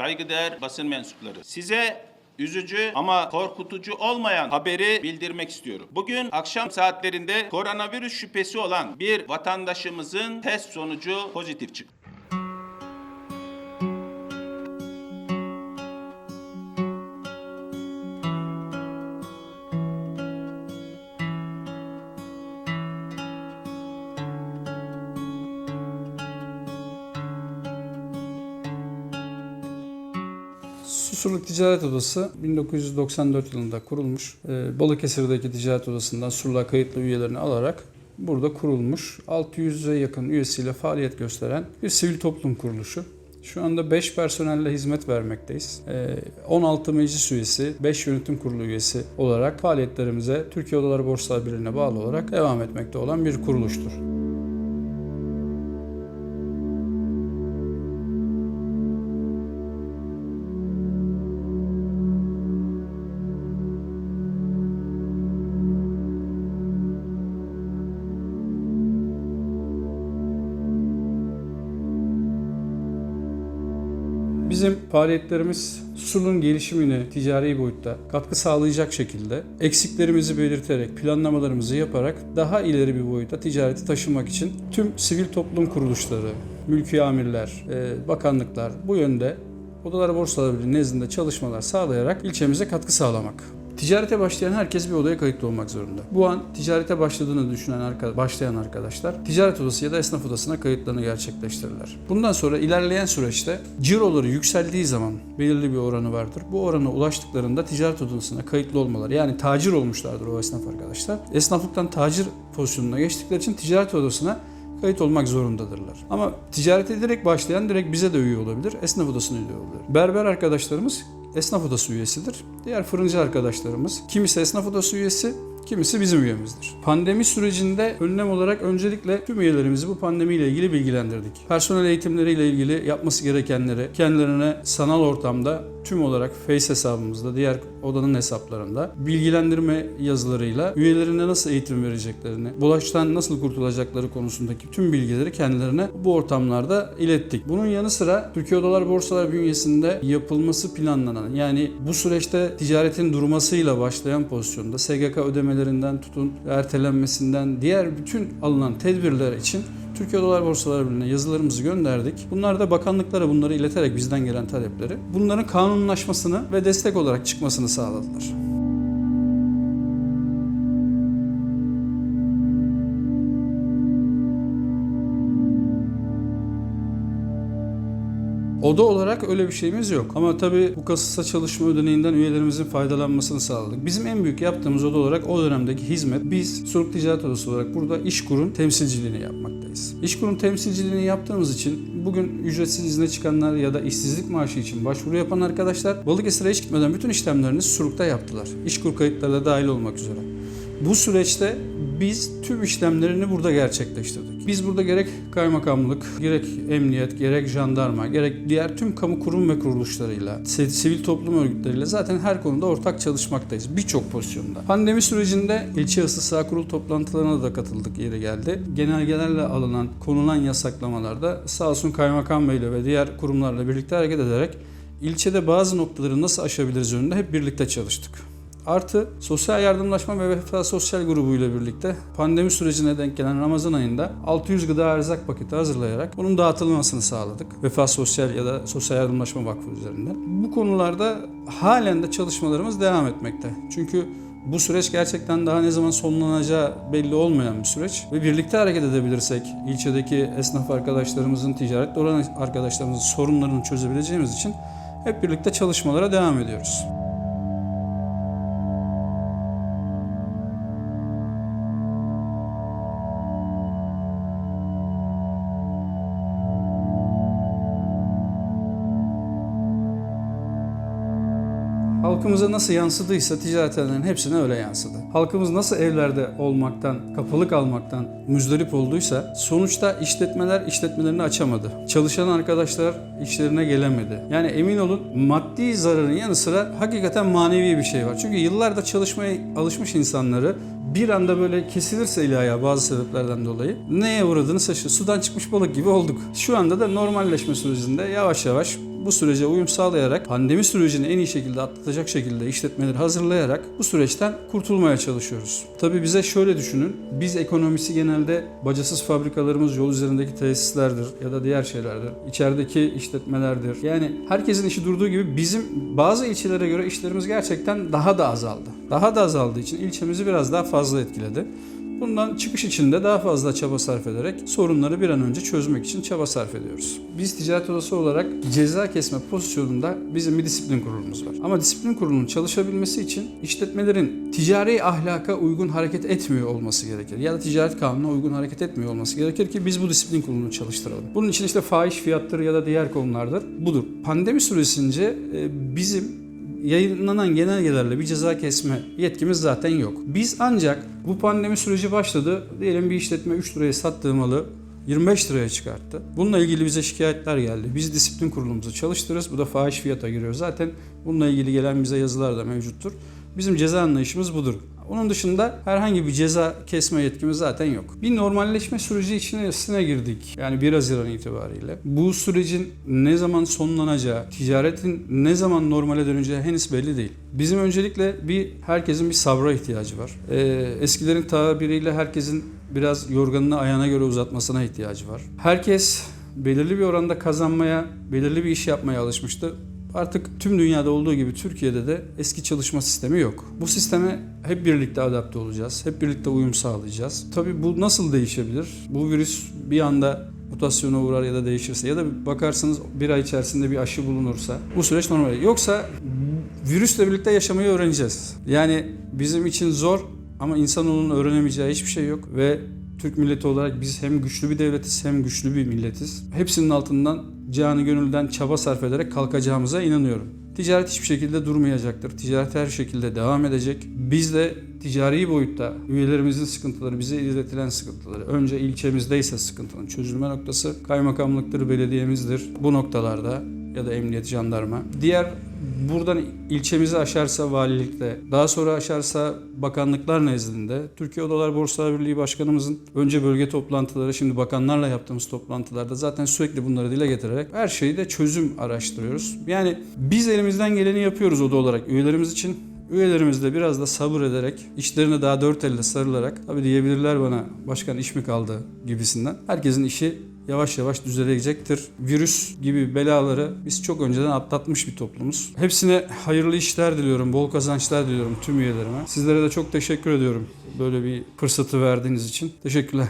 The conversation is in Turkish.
Saygıdeğer basın mensupları. Size üzücü ama korkutucu olmayan haberi bildirmek istiyorum. Bugün akşam saatlerinde koronavirüs şüphesi olan bir vatandaşımızın test sonucu pozitif çıktı. Susurluk Ticaret Odası 1994 yılında kurulmuş. Ee, Balıkesir'deki ticaret odasından Surluğa kayıtlı üyelerini alarak burada kurulmuş. 600'e yakın üyesiyle faaliyet gösteren bir sivil toplum kuruluşu. Şu anda 5 personelle hizmet vermekteyiz. Ee, 16 meclis üyesi, 5 yönetim kurulu üyesi olarak faaliyetlerimize Türkiye Odaları Borsalar Birliği'ne bağlı olarak devam etmekte olan bir kuruluştur. Bizim faaliyetlerimiz Susurluğun gelişimine ticari boyutta katkı sağlayacak şekilde eksiklerimizi belirterek, planlamalarımızı yaparak daha ileri bir boyuta ticareti taşımak için tüm sivil toplum kuruluşları, mülki amirler, e, bakanlıklar bu yönde Odalar Borsalar Birliği nezdinde çalışmalar sağlayarak ilçemize katkı sağlamak. Ticarete başlayan herkes bir odaya kayıtlı olmak zorunda. Bu an ticarete başladığını düşünen arka- başlayan arkadaşlar ticaret odası ya da esnaf odasına kayıtlarını gerçekleştirirler. Bundan sonra ilerleyen süreçte ciroları yükseldiği zaman belirli bir oranı vardır. Bu orana ulaştıklarında ticaret odasına kayıtlı olmaları yani tacir olmuşlardır o esnaf arkadaşlar. Esnaflıktan tacir pozisyonuna geçtikleri için ticaret odasına kayıt olmak zorundadırlar. Ama ticarete direkt başlayan direkt bize de üye olabilir, esnaf odasına üye olabilir. Berber arkadaşlarımız esnaf odası üyesidir. Diğer fırıncı arkadaşlarımız kimisi esnaf odası üyesi, kimisi bizim üyemizdir. Pandemi sürecinde önlem olarak öncelikle tüm üyelerimizi bu pandemiyle ilgili bilgilendirdik. Personel eğitimleriyle ilgili yapması gerekenleri kendilerine sanal ortamda tüm olarak Face hesabımızda, diğer odanın hesaplarında bilgilendirme yazılarıyla üyelerine nasıl eğitim vereceklerini, bulaştan nasıl kurtulacakları konusundaki tüm bilgileri kendilerine bu ortamlarda ilettik. Bunun yanı sıra Türkiye Odalar Borsalar bünyesinde yapılması planlanan yani bu süreçte ticaretin durmasıyla başlayan pozisyonda SGK ödemelerinden tutun ertelenmesinden diğer bütün alınan tedbirler için Türkiye Dolar Borsalar Birliği'ne yazılarımızı gönderdik. Bunlar da bakanlıklara bunları ileterek bizden gelen talepleri bunların kanunlaşmasını ve destek olarak çıkmasını sağladılar. Oda olarak öyle bir şeyimiz yok. Ama tabii bu kasıtsa çalışma ödeneğinden üyelerimizin faydalanmasını sağladık. Bizim en büyük yaptığımız oda olarak o dönemdeki hizmet biz Suruk Ticaret Odası olarak burada İşkur'un temsilciliğini yapmaktayız. İşkur'un temsilciliğini yaptığımız için bugün ücretsiz izne çıkanlar ya da işsizlik maaşı için başvuru yapan arkadaşlar Balıkesir'e hiç gitmeden bütün işlemlerini Suruk'ta yaptılar. İşkur kayıtları da dahil olmak üzere. Bu süreçte biz tüm işlemlerini burada gerçekleştirdik. Biz burada gerek kaymakamlık, gerek emniyet, gerek jandarma, gerek diğer tüm kamu kurum ve kuruluşlarıyla, sivil toplum örgütleriyle zaten her konuda ortak çalışmaktayız. Birçok pozisyonda. Pandemi sürecinde ilçe ısı sağ kurul toplantılarına da katıldık yeri geldi. Genelgelerle alınan, konulan yasaklamalarda sağ olsun kaymakam beyle ve diğer kurumlarla birlikte hareket ederek ilçede bazı noktaları nasıl aşabiliriz önünde hep birlikte çalıştık. Artı sosyal yardımlaşma ve vefa sosyal grubu ile birlikte pandemi sürecine denk gelen Ramazan ayında 600 gıda erzak paketi hazırlayarak bunun dağıtılmasını sağladık. Vefa Sosyal ya da Sosyal Yardımlaşma Vakfı üzerinden. Bu konularda halen de çalışmalarımız devam etmekte. Çünkü bu süreç gerçekten daha ne zaman sonlanacağı belli olmayan bir süreç ve birlikte hareket edebilirsek ilçedeki esnaf arkadaşlarımızın, ticaretle olan arkadaşlarımızın sorunlarını çözebileceğimiz için hep birlikte çalışmalara devam ediyoruz. Halkımıza nasıl yansıdıysa ticaretlerin hepsine öyle yansıdı. Halkımız nasıl evlerde olmaktan, kapalı kalmaktan müzdarip olduysa sonuçta işletmeler işletmelerini açamadı. Çalışan arkadaşlar işlerine gelemedi. Yani emin olun maddi zararın yanı sıra hakikaten manevi bir şey var. Çünkü yıllardır çalışmaya alışmış insanları bir anda böyle kesilirse ayağı bazı sebeplerden dolayı neye uğradığını şaşır. Sudan çıkmış balık gibi olduk. Şu anda da normalleşme sürecinde yavaş yavaş bu sürece uyum sağlayarak pandemi sürecini en iyi şekilde atlatacak şekilde işletmeleri hazırlayarak bu süreçten kurtulmaya çalışıyoruz. Tabii bize şöyle düşünün. Biz ekonomisi genelde bacasız fabrikalarımız yol üzerindeki tesislerdir ya da diğer şeylerdir. İçerideki işletmelerdir. Yani herkesin işi durduğu gibi bizim bazı ilçelere göre işlerimiz gerçekten daha da azaldı. Daha da azaldığı için ilçemizi biraz daha fazla etkiledi. Bundan çıkış için de daha fazla çaba sarf ederek sorunları bir an önce çözmek için çaba sarf ediyoruz. Biz ticaret odası olarak ceza kesme pozisyonunda bizim bir disiplin kurulumuz var. Ama disiplin kurulunun çalışabilmesi için işletmelerin ticari ahlaka uygun hareket etmiyor olması gerekir. Ya da ticaret kanununa uygun hareket etmiyor olması gerekir ki biz bu disiplin kurulunu çalıştıralım. Bunun için işte fahiş fiyattır ya da diğer konulardır. Budur. Pandemi süresince e, bizim yayınlanan genelgelerle bir ceza kesme yetkimiz zaten yok. Biz ancak bu pandemi süreci başladı. Diyelim bir işletme 3 liraya sattığı malı 25 liraya çıkarttı. Bununla ilgili bize şikayetler geldi. Biz disiplin kurulumuzu çalıştırırız. Bu da fahiş fiyata giriyor. Zaten bununla ilgili gelen bize yazılar da mevcuttur. Bizim ceza anlayışımız budur. Onun dışında herhangi bir ceza kesme yetkimiz zaten yok. Bir normalleşme süreci içerisine girdik. Yani 1 Haziran itibariyle. Bu sürecin ne zaman sonlanacağı, ticaretin ne zaman normale döneceği henüz belli değil. Bizim öncelikle bir herkesin bir sabra ihtiyacı var. Ee, eskilerin tabiriyle herkesin biraz yorganını ayağına göre uzatmasına ihtiyacı var. Herkes belirli bir oranda kazanmaya, belirli bir iş yapmaya alışmıştı. Artık tüm dünyada olduğu gibi Türkiye'de de eski çalışma sistemi yok. Bu sisteme hep birlikte adapte olacağız. Hep birlikte uyum sağlayacağız. Tabii bu nasıl değişebilir? Bu virüs bir anda mutasyona uğrar ya da değişirse ya da bakarsanız bir ay içerisinde bir aşı bulunursa bu süreç normal. Yoksa virüsle birlikte yaşamayı öğreneceğiz. Yani bizim için zor ama insanoğlunun öğrenemeyeceği hiçbir şey yok ve Türk milleti olarak biz hem güçlü bir devletiz hem güçlü bir milletiz. Hepsinin altından canı gönülden çaba sarf ederek kalkacağımıza inanıyorum. Ticaret hiçbir şekilde durmayacaktır. Ticaret her şekilde devam edecek. Biz de ticari boyutta üyelerimizin sıkıntıları, bize iletilen sıkıntıları, önce ilçemizdeyse sıkıntının çözülme noktası kaymakamlıktır, belediyemizdir bu noktalarda ya da emniyet, jandarma. Diğer buradan ilçemizi aşarsa valilikte, daha sonra aşarsa bakanlıklar nezdinde, Türkiye Odalar Borsalar Birliği Başkanımızın önce bölge toplantıları, şimdi bakanlarla yaptığımız toplantılarda zaten sürekli bunları dile getirerek her şeyi de çözüm araştırıyoruz. Yani biz elimizden geleni yapıyoruz oda olarak üyelerimiz için. Üyelerimiz de biraz da sabır ederek, işlerine daha dört elle sarılarak, tabii diyebilirler bana başkan iş mi kaldı gibisinden. Herkesin işi yavaş yavaş düzelecektir. Virüs gibi belaları biz çok önceden atlatmış bir toplumuz. Hepsine hayırlı işler diliyorum, bol kazançlar diliyorum tüm üyelerime. Sizlere de çok teşekkür ediyorum böyle bir fırsatı verdiğiniz için. Teşekkürler.